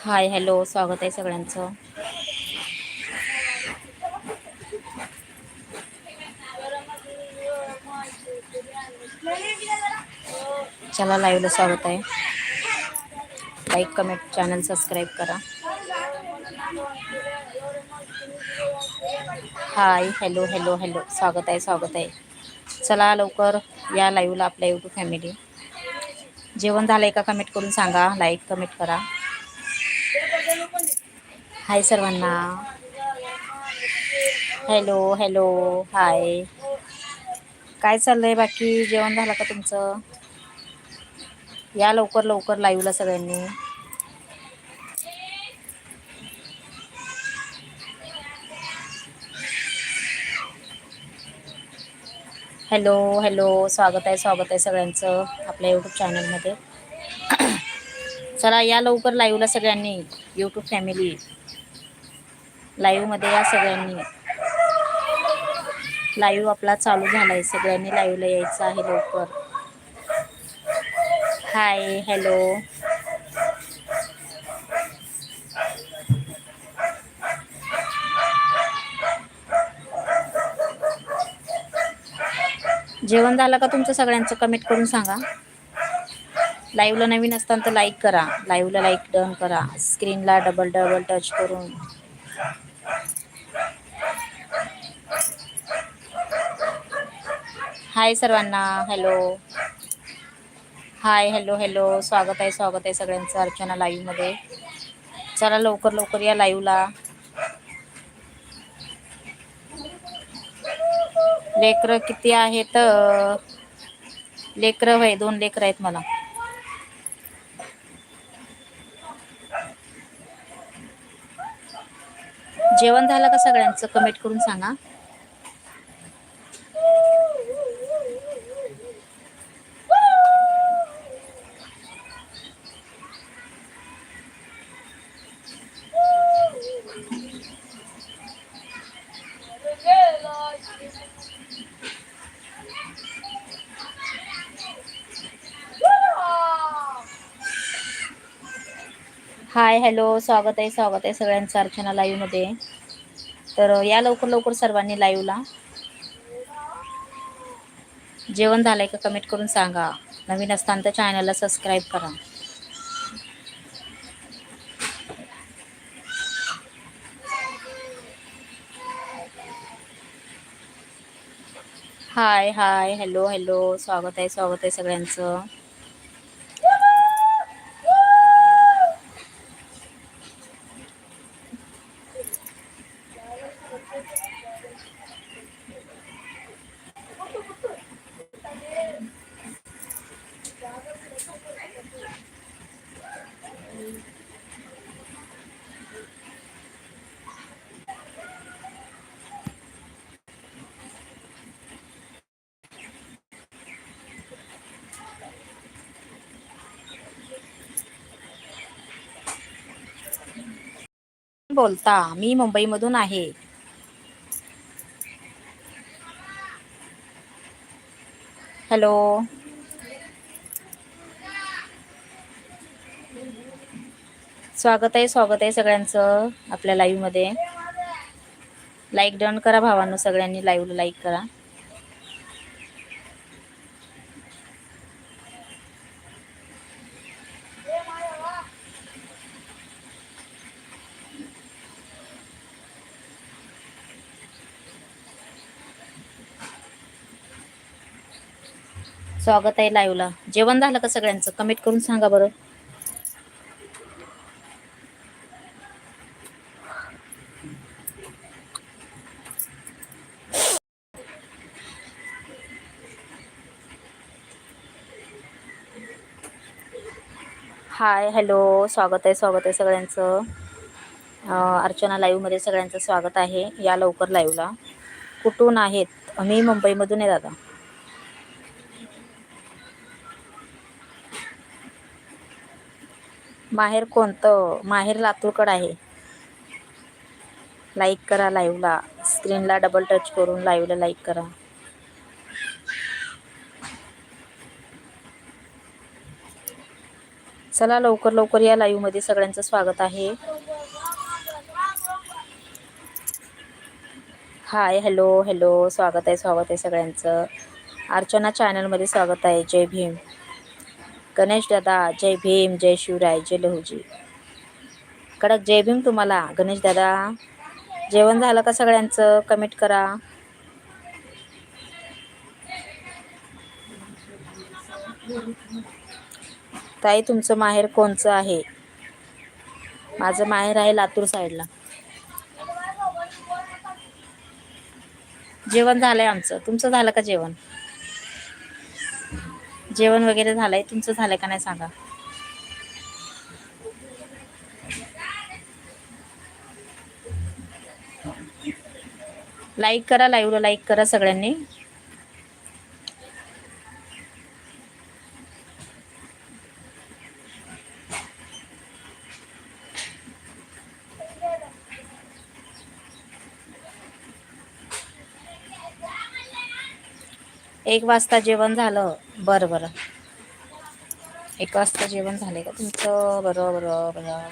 हाय hello स्वागत आहे सगळ्यांचं. चला लाईव्हला स्वागत आहे. लाईक कमेंट चॅनल सबस्क्राईब करा. हाय हॅलो हॅलो हॅलो स्वागत आहे स्वागत आहे. चला लवकर या लाईव्हला आपल्या यूट्यूब फॅमिली जेवण झालंय का कमेंट करून सांगा. लाईक कमेंट करा. हाय सर्वांना. हॅलो हॅलो हाय काय चाललंय बाकी? जेवण झालं का तुमचं? या लवकर लवकर लाईव्हला सगळ्यांनी. हॅलो हॅलो स्वागत आहे स्वागत आहे सगळ्यांचं आपल्या यूट्यूब चॅनलमध्ये चला या लवकर लाईव्हला सगळ्यांनी यूट्यूब फॅमिली लाईव्हमध्ये या सगळ्यांनी. लाईव्ह आपला चालू झाला आहे सगळ्यांनी लाईव्हला यायचं आहे लवकर. हाय हॅलो जेवण झालं का तुमचं सगळ्यांचं कमेंट करून सांगा. लाईव्हला नवीन असताना तर लाईक करा. लाईव्हला लाईक डन करा. स्क्रीनला डबल डबल टच करून. हाय सर्वांना. हॅलो हाय हॅलो हॅलो स्वागत आहे स्वागत आहे सगळ्यांचं अर्चना लाईव्हमध्ये चला लवकर लवकर या लाईव्हला लेकरं किती आहेत लेकरं वय दोन लेकरं आहेत मला. जेवण झालं का सगळ्यांचं? कमेंट करून सांगा. हाय हॅलो स्वागत आहे स्वागत आहे सगळ्यांचं अर्चना लाईव्हमध्ये तर या लवकर लवकर सर्वांनी लाईव्हला जेवण झालंय का कमेंट करून सांगा. नवीन असताना तर चॅनलला सबस्क्राईब करा. हाय हाय हॅलो हॅलो स्वागत आहे स्वागत आहे सगळ्यांचं. बोलता मी मुंबईमधून आहे. हॅलो. स्वागत आहे स्वागत आहे सगळ्यांचं आपल्या लाईव्हमध्ये लाईक डन करा भावांनो सगळ्यांनी लाईव्हला लाईक करा. स्वागत आहे लाईव्हला. जेवण झालं का सगळ्यांचं? कमेंट करून सांगा बरं. Hi hello. स्वागत आहे स्वागत आहे सगळ्यांचं. अर्चना लाईव्हमध्ये सगळ्यांचं स्वागत आहे. या लवकर लाईव्हला. कुठून आहेत? मी मुंबईमधून आहे दादा. माहेर कोणतं? माहेर लातूरकडं आहे. लाईक करा लाईव्हला स्क्रीनला डबल टच करून लाईव्हला लाईक करा. चला लवकर लवकर या लाईव्हमध्ये सगळ्यांचं स्वागत आहे. हाय हॅलो हॅलो स्वागत आहे स्वागत आहे सगळ्यांचं. अर्चना चॅनलमध्ये स्वागत आहे. जय भीम. गणेश दादा जय भीम जय शिवराय जय लहूजी. कडक जय भीम तुम्हाला गणेश दादा. जेवण झालं का सगळ्यांचं? कमेंट करा. ताई तुमचं माहेर कोणचं आहे? माझं माहेर आहे लातूर साईडला. जेवण झालंय आमचं. तुमचं झालं का जेवण? जेवण वगैरे झालंय तुमचं झालंय का नाही सांगा? लाईक करा लाईव्हला लाईक करा सगळ्यांनी. एक वाजता जेवण झालं. बरं बरं. एक वाजता जेवण झाले का तुमचं? बरं बरं बरं.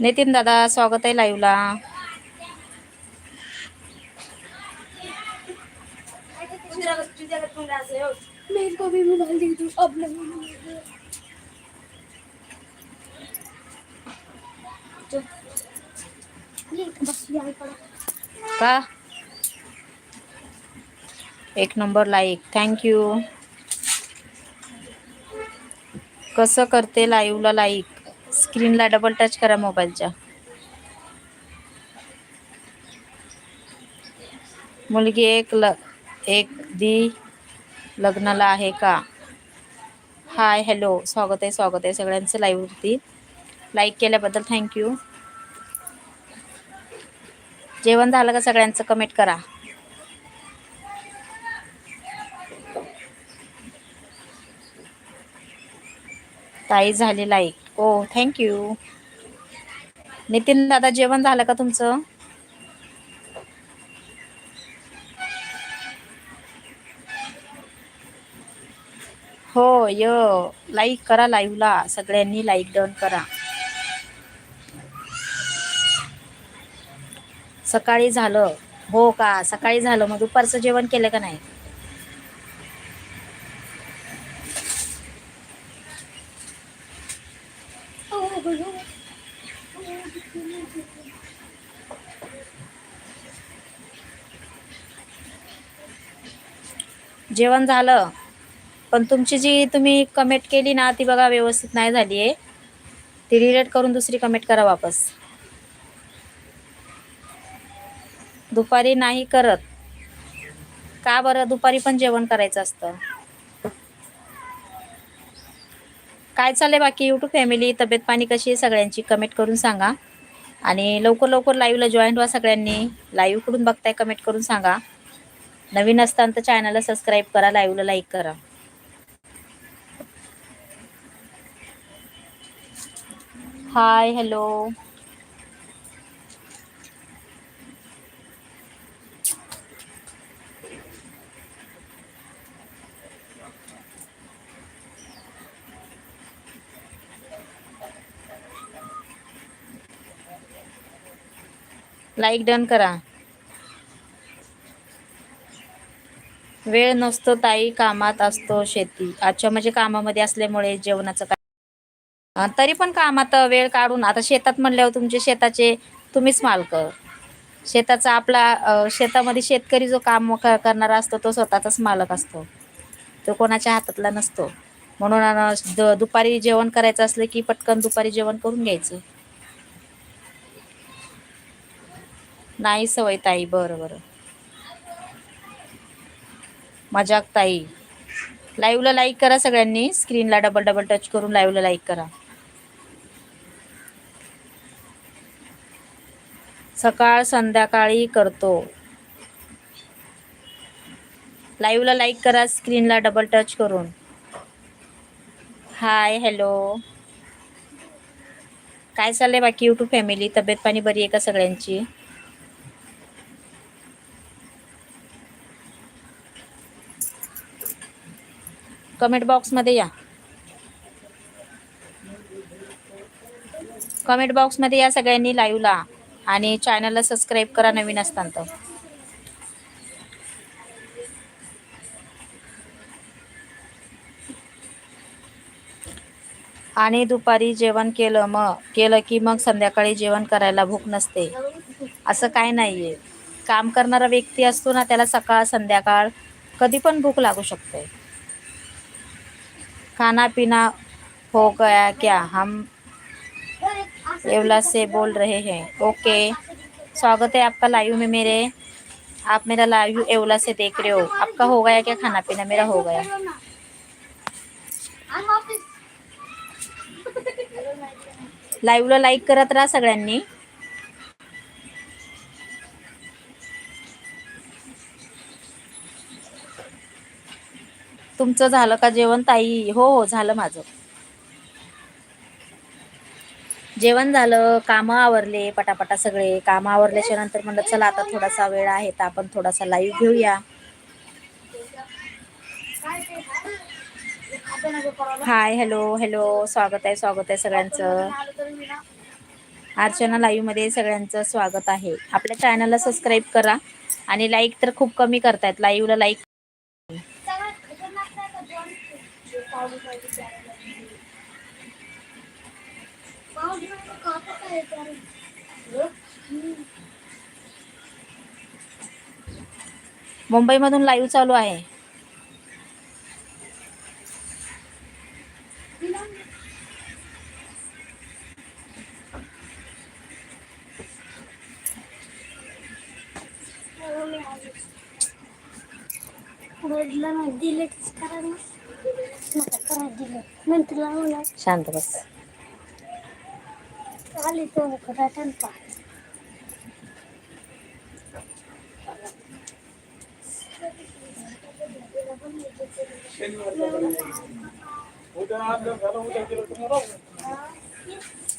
नितीन दादा स्वागत आहे लाईव्हला मेरे को भी मोबाइल दे दो, अब नहीं ये का एक नंबर लाईक थँक्यू कसं करते लाईव्हला लाईक स्क्रीनला डबल टच करा मोबाईलच्या. मुलगी एक ल, एक दी लग्नाला आहे का? हाय हॅलो स्वागत आहे स्वागत आहे सगळ्यांचं लाईव्हवरती लाईक केल्याबद्दल थँक्यू जेवण झालं का सगळ्यांचं? कमेंट करा. ताई झाली लाईक ओ थँक्यू नितीन दादा जेवण झालं का तुमचं? य लाईक करा लाईव्हला सगळ्यांनी लाईक डन करा. सकाळी झालं. हो का? सकाळी झालं. मग दुपारचं जेवण केलं का नाही? जेवण झालं. पण तुमची जी तुम्ही कमेंट केली ना ती बघा व्यवस्थित नाही झाली आहे. ती रिलेट करून दुसरी कमेंट करा वापस. दुपारी नाही करत. का बरं? दुपारी पण जेवण करायचं असतं. काय चाललंय बाकी? यूट्यूब फॅमिली तब्येत पाणी कशी आहे सगळ्यांची? कमेंट करून सांगा. आणि लवकर लवकर लाईव्हला जॉईन व्हा सगळ्यांनी. लाईव्ह कुठून बघताय? कमेंट करून सांगा. नवीन असताना तर चॅनलला सबस्क्राईब करा लाईव्हला लाईक करा. हाय हॅलो लाईक डन करा. वेळ नसतो ताई कामात असतो शेती. आजच्या म्हणजे कामामध्ये असल्यामुळे जेवणाचं तरी पण कामात वेळ काढून. आता शेतात म्हणल्यावर तुमचे शेताचे तुम्हीच मालक. शेताचा आपला शेतामध्ये शेतकरी जो काम क- करणारा असतो तो स्वतःचाच मालक असतो. तो कोणाच्या हातातला नसतो. म्हणून द- दुपारी जेवण करायचं असलं की पटकन दुपारी जेवण करून घ्यायचं. नाही सवय ताई बरं बरं. मजाक ताई. लाईव्हला लाईक करा सगळ्यांनी. स्क्रीनला डबल डबल टच करून लाईव्हला लाईक करा. सकाळ संध्याकाळी करतो. लाईव्हला लाईक करा स्क्रीनला डबल टच करून. हाय हॅलो काय चाललंय बाकी यूट्यूब फॅमिली तब्येत पाणी बरी आहे का सगळ्यांची? कमेंट बॉक्समध्ये या. कमेंट बॉक्समध्ये या सगळ्यांनी लाईव्हला आणि चॅनलला सबस्क्राईब करा नवीन असताना तर. आणि दुपारी जेवण केलं मग केलं की मग संध्याकाळी जेवण करायला भूक नसते. असं काय नाही आहे काम करणारा व्यक्ती असतो ना त्याला सकाळ संध्याकाळ कधी पण भूक लागू शकते. खाना पिना हो गया क्या हम एवला से बोल रहे हैं। ओके। स्वागत है आपका लाइव में मेरे। आप मेरा लाइव एवला से देख रहे हो। आपका हो गया क्या? खाना पीना मेरा हो गया। लाईव्हला लाईक करत राहा तुमचं झालं का जेवण ताई? हो हो, झालं जेवण झालं कामं आवरले पटापटा सगळे. कामं आवरल्याच्या नंतर म्हणलं चला आता थोडासा वेळ आहे तर आपण थोडासा लाईव्ह घेऊया. हाय हॅलो हॅलो स्वागत आहे स्वागत आहे सगळ्यांचं. अर्चना लाईव्हमध्ये सगळ्यांचं स्वागत आहे. आपल्या चॅनलला सबस्क्राईब करा आणि लाईक तर खूप कमी करतायत. लाईव्हला लाईक मुंबईमधून लाईव्ह चालू आहे. वडिला ना डिलेटच करा ना नका करा डिलेट नंतर लावणार शांत